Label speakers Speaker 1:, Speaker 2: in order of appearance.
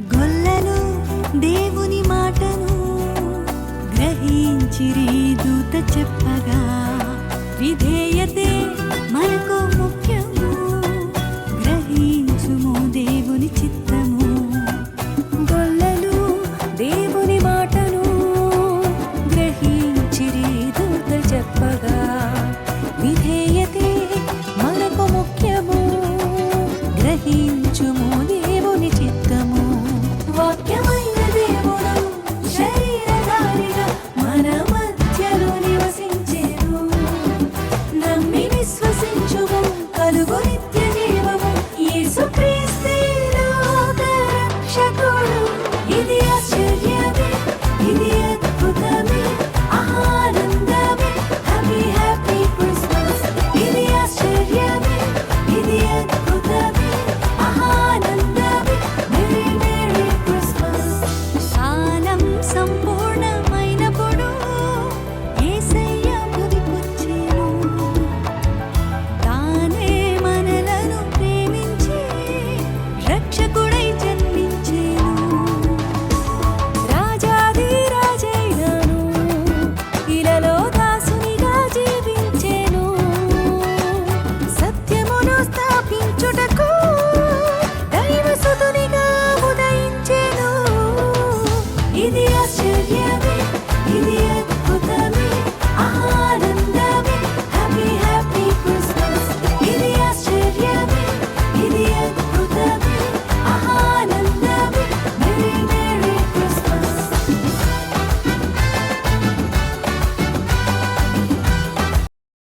Speaker 1: గొల్లలు దేవుని మాటను గ్రహించిరి దూత చెప్పగా విధేయతే మనకు ముఖ్యము గ్రహించుము దేవుని చిత్తము. గొల్లలు దేవుని మాటను గ్రహించిరి దూత చెప్పగా విధేయతే మనకు ముఖ్యము గ్రహించుము దేవుని చిత్తము. ఇది